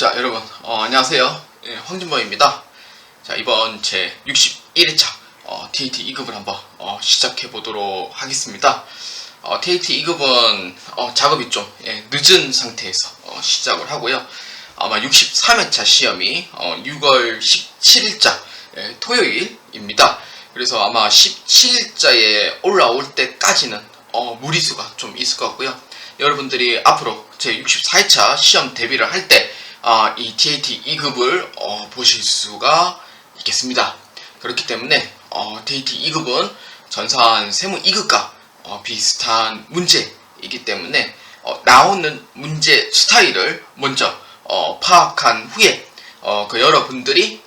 자, 여러분, 어, 안녕하세요. 예, 황준범입니다. 자, 이번 제 61회차 어, TAT 2급을 한번 어, 시작해 보도록 하겠습니다. 어, TAT 2급은 어, 작업이 좀 예, 늦은 상태에서 어, 시작을 하고요. 아마 63회차 시험이 어, 6월 17일자 예, 토요일입니다. 그래서 아마 17일자에 올라올 때까지는 어, 무리수가 좀 있을 것 같고요. 여러분들이 앞으로 제 64회차 시험 대비를 할때 아, 이 TAT 2급을 어, 보실 수가 있겠습니다. 그렇기 때문에 어, TAT 2급은 전산 세무 2급과 어, 비슷한 문제이기 때문에 어, 나오는 문제 스타일을 먼저 어, 파악한 후에 어, 그 여러분들이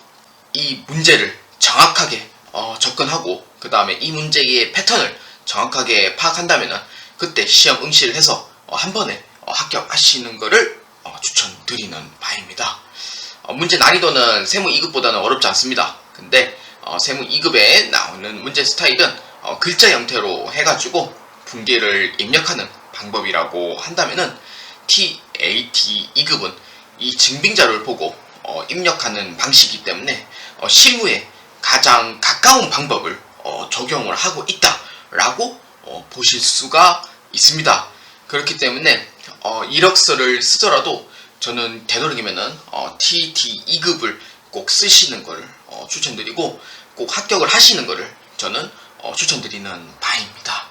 이 문제를 정확하게 어, 접근하고 그 다음에 이 문제의 패턴을 정확하게 파악한다면은 그때 시험 응시를 해서 어, 한 번에 어, 합격하시는 것을 어, 추천드리는 바입니다. 어, 문제 난이도는 세무 2급보다는 어렵지 않습니다. 근데 어, 세무 2급에 나오는 문제 스타일은 어, 글자 형태로 해가지고 분계를 입력하는 방법이라고 한다면은 TAT 2급은 이 증빙자를 보고 어, 입력하는 방식이기 때문에 어, 실무에 가장 가까운 방법을 어, 적용을 하고 있다라고 어, 보실 수가 있습니다. 그렇기 때문에 어, 이력서를 쓰더라도 저는 되도록이면은 어, TT 2급을 꼭 쓰시는 걸 어, 추천드리고 꼭 합격을 하시는 것을 저는 어, 추천드리는 바입니다.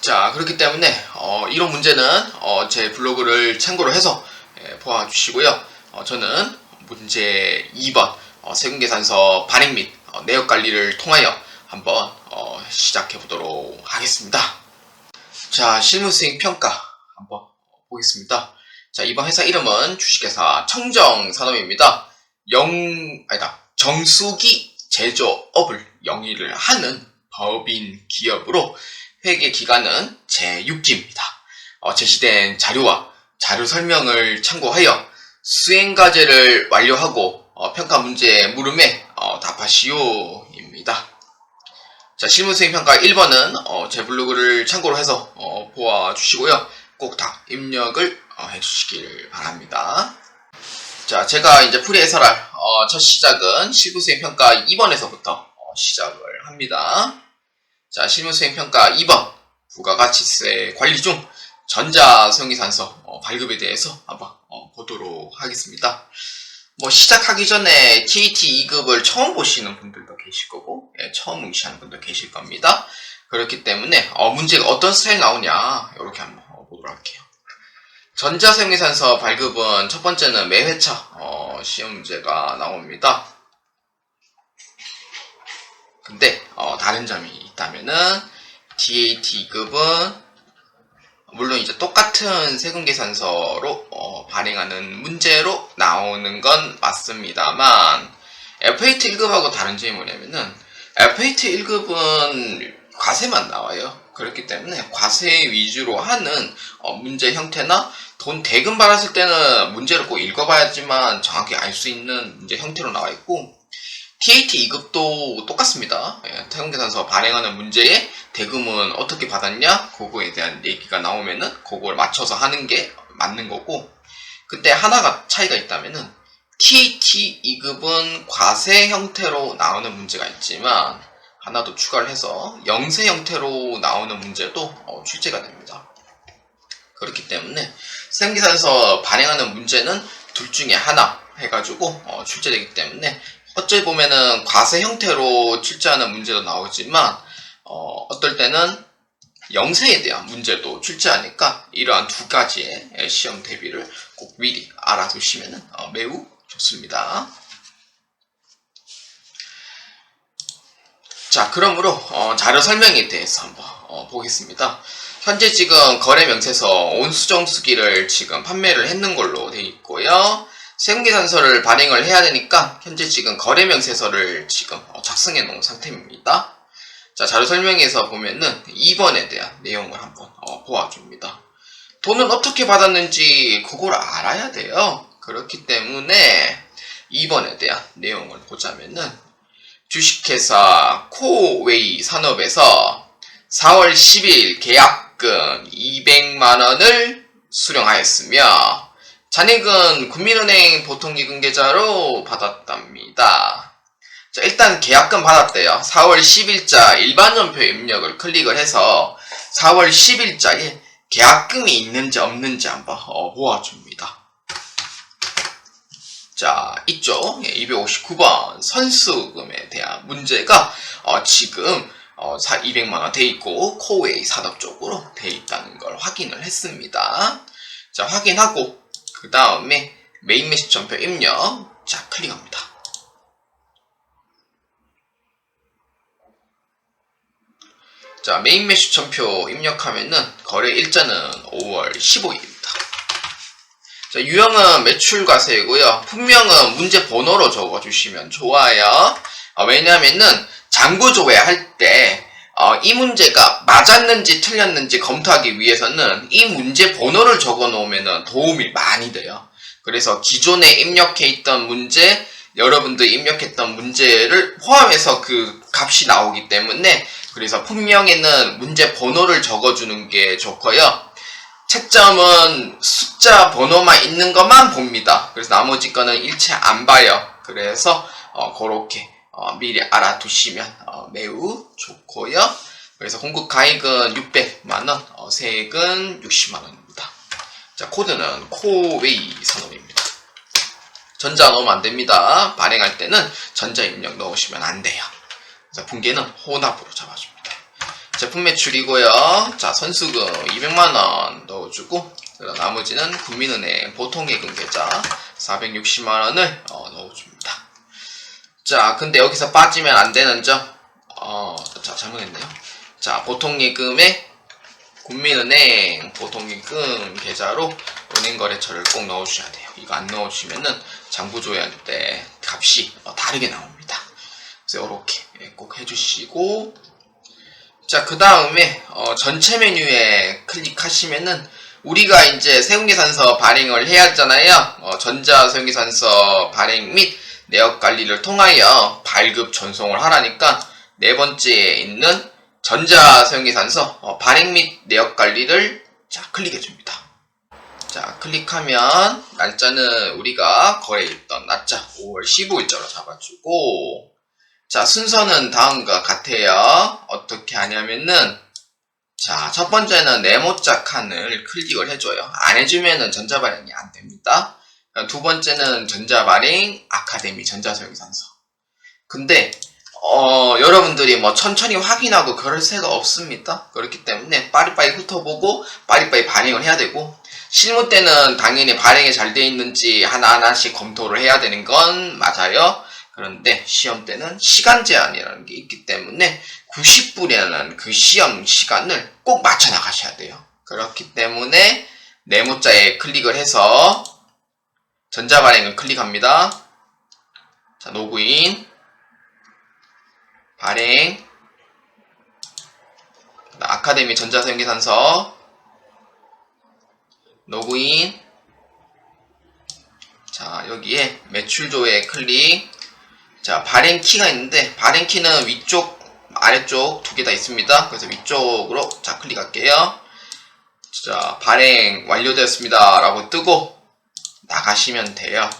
자 그렇기 때문에 어, 이런 문제는 어, 제 블로그를 참고로 해서 예, 보아주시고요. 어, 저는 문제 2번 어, 세금계산서 발행 및 어, 내역 관리를 통하여 한번 어, 시작해 보도록 하겠습니다. 자 실무수행 평가 보겠습니다. 자 이번 회사 이름은 주식회사 청정산업입니다. 영 아니다 정수기 제조업을 영위를 하는 법인 기업으로 회계 기간은 제6기입니다. 어, 제시된 자료와 자료 설명을 참고하여 수행 과제를 완료하고 어, 평가 문제 물음에 어, 답하시오입니다. 자, 실무 수행 평가 1번은 어, 제 블로그를 참고로 해서 어, 보아주시고요. 꼭 다 입력을 어, 해주시길 바랍니다. 자, 제가 이제 해설할 어, 첫 시작은 실무 수행 평가 2번에서부터 시작을 합니다. 자, 실무 수행 평가 2번 부가가치세 관리 중 전자성기산서 어, 발급에 대해서 한번 어, 보도록 하겠습니다. 뭐 시작하기 전에 TAT 2급을 처음 보시는 분들도 계실 거고 예, 처음 응시하는 분도 계실 겁니다. 그렇기 때문에 어, 문제가 어떤 스타일 나오냐 이렇게 한번 어, 보도록 할게요. 전자생리산서 발급은 첫 번째는 매 회차 어, 시험 문제가 나옵니다. 근데 어, 다른 점이 있다면은 DAT급은 물론 이제 똑같은 세금 계산서로 어, 발행하는 문제로 나오는 건 맞습니다만 FAT 1급하고 다른 점이 뭐냐면은 FAT 1급은 과세만 나와요. 그렇기 때문에 과세 위주로 하는 어, 문제 형태나 돈 대금 받았을 때는 문제를 꼭 읽어봐야지만 정확히 알 수 있는 문제 형태로 나와 있고 TAT 2급도 똑같습니다. 예, 태금계산서 발행하는 문제에 대금은 어떻게 받았냐? 그거에 대한 얘기가 나오면은 그걸 맞춰서 하는 게 맞는 거고 근데 하나가 차이가 있다면은 TAT 2급은 과세 형태로 나오는 문제가 있지만 하나 더 추가를 해서 영세 형태로 나오는 문제도 어, 출제가 됩니다. 그렇기 때문에 생계산서 발행하는 문제는 둘 중에 하나 해가지고 어, 출제되기 때문에 어찌 보면은 과세 형태로 출제하는 문제도 나오지만 어, 어떨 때는 영세에 대한 문제도 출제하니까 이러한 두 가지의 시험 대비를 꼭 미리 알아두시면 어, 매우 좋습니다. 자, 그러므로 어, 자료 설명에 대해서 한번 어, 보겠습니다. 현재 지금 거래 명세서 온수정수기를 지금 판매를 했는 걸로 되어 있고요. 세금계산서를 발행을 해야 되니까 현재 지금 거래 명세서를 지금 어, 작성해 놓은 상태입니다. 자, 자료 설명에서 보면은 2번에 대한 내용을 한번 어, 보아줍니다. 돈은 어떻게 받았는지 그걸 알아야 돼요. 그렇기 때문에 2번에 대한 내용을 보자면은 주식회사 코웨이 산업에서 4월 10일 계약금 200만원을 수령하였으며 잔액은 국민은행 보통예금 계좌로 받았답니다. 자, 일단 계약금 받았대요. 4월 10일자 일반전표 입력을 클릭을 해서 4월 10일자에 계약금이 있는지 없는지 한번 어, 보아줍니다. 자, 있죠. 259번 선수금에 대한 문제가 어, 지금 어, 200만원 돼 있고 코웨이 산업 쪽으로 돼 있다는 걸 확인을 했습니다. 자, 확인하고 그 다음에 메인 메시 전표 입력 자, 클릭합니다. 자, 메인 메시 전표 입력하면은 거래 일자는 5월 15일입니다. 자, 유형은 매출 과세이고요. 분명은 문제 번호로 적어주시면 좋아요. 어, 왜냐면은 장부 조회할 때, 어, 이 문제가 맞았는지 틀렸는지 검토하기 위해서는 이 문제 번호를 적어 놓으면 도움이 많이 돼요. 그래서 기존에 입력해 있던 문제, 여러분들 입력했던 문제를 포함해서 그 값이 나오기 때문에 그래서 분명에는 문제 번호를 적어주는 게 좋고요. 채점은 숫자 번호만 있는 것만 봅니다. 그래서 나머지 거는 일체 안 봐요. 그래서 어, 그렇게 어, 미리 알아두시면 어, 매우 좋고요. 그래서 공급 가액은 600만 원, 어, 세액은 60만 원입니다. 자 코드는 코웨이 산업입니다. 전자 넣으면 안 됩니다. 발행할 때는 전자 입력 넣으시면 안 돼요. 그래서 분계는 혼합으로 잡아줍니다. 제품 매출이고요. 자, 선수금 200만원 넣어주고, 나머지는 국민은행 보통예금 계좌 460만원을 어, 넣어줍니다. 자, 근데 여기서 빠지면 안 되는 점, 어, 자, 잘못했네요. 자, 보통예금에 국민은행 보통예금 계좌로 은행거래처를 꼭 넣어주셔야 돼요. 이거 안 넣어주시면은 장부조회할 때 값이 어, 다르게 나옵니다. 그래서 이렇게 꼭 해주시고, 자, 그 다음에, 어, 전체 메뉴에 클릭하시면은, 우리가 이제 세운계산서 발행을 해야 하잖아요. 어, 전자 세운계산서 발행 및 내역 관리를 통하여 발급 전송을 하라니까, 네 번째에 있는 전자 세운계산서 어, 발행 및 내역 관리를 자, 클릭해 줍니다. 자, 클릭하면, 날짜는 우리가 거래했던 날짜, 5월 15일자로 잡아주고, 자, 순서는 다음과 같아요. 어떻게 하냐면은, 자, 첫 번째는 네모자 칸을 클릭을 해줘요. 안 해주면은 전자발행이 안 됩니다. 두 번째는 전자발행 아카데미 전자설계산서. 근데, 어, 여러분들이 뭐 천천히 확인하고 그럴 새가 없습니다. 그렇기 때문에 빠리빠리 훑어보고 빠리빠리 발행을 해야 되고, 실무 때는 당연히 발행이 잘 돼 있는지 하나하나씩 검토를 해야 되는 건 맞아요. 그런데 시험 때는 시간 제한이라는 게 있기 때문에 90분이라는 그 시험 시간을 꼭 맞춰 나가셔야 돼요. 그렇기 때문에 네모자에 클릭을 해서 전자발행을 클릭합니다. 자, 로그인, 발행, 아카데미 전자생계산서, 로그인, 자, 여기에 매출조회 클릭, 자, 발행 키가 있는데, 발행 키는 위쪽, 아래쪽 두 개 다 있습니다. 그래서 위쪽으로, 자, 클릭할게요. 자, 발행 완료되었습니다. 라고 뜨고, 나가시면 돼요.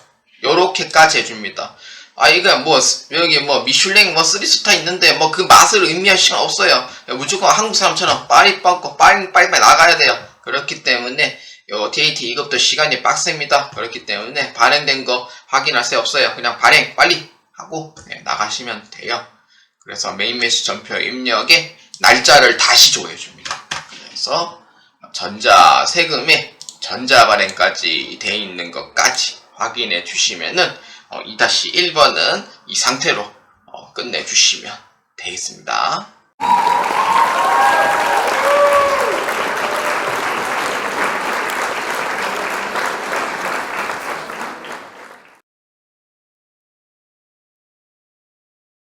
요렇게까지 해줍니다. 아, 이거 뭐, 여기 뭐, 미슐랭 뭐, 3스타 있는데, 뭐, 그 맛을 의미할 시간 없어요. 무조건 한국 사람처럼 빨리 뻗고, 빨리, 빨리, 빨리 나가야 돼요. 그렇기 때문에, 요 DAT 이것도 시간이 빡셉니다. 그렇기 때문에, 발행된 거 확인할 새 없어요. 그냥 발행, 빨리 하고, 네, 나가시면 돼요. 그래서 메인 메시 전표 입력에 날짜를 다시 조회해 줍니다. 그래서, 전자 세금에 전자 발행까지 돼 있는 것까지 확인해 주시면은 어, 2-1번은 이 상태로 어, 끝내 주시면 되겠습니다.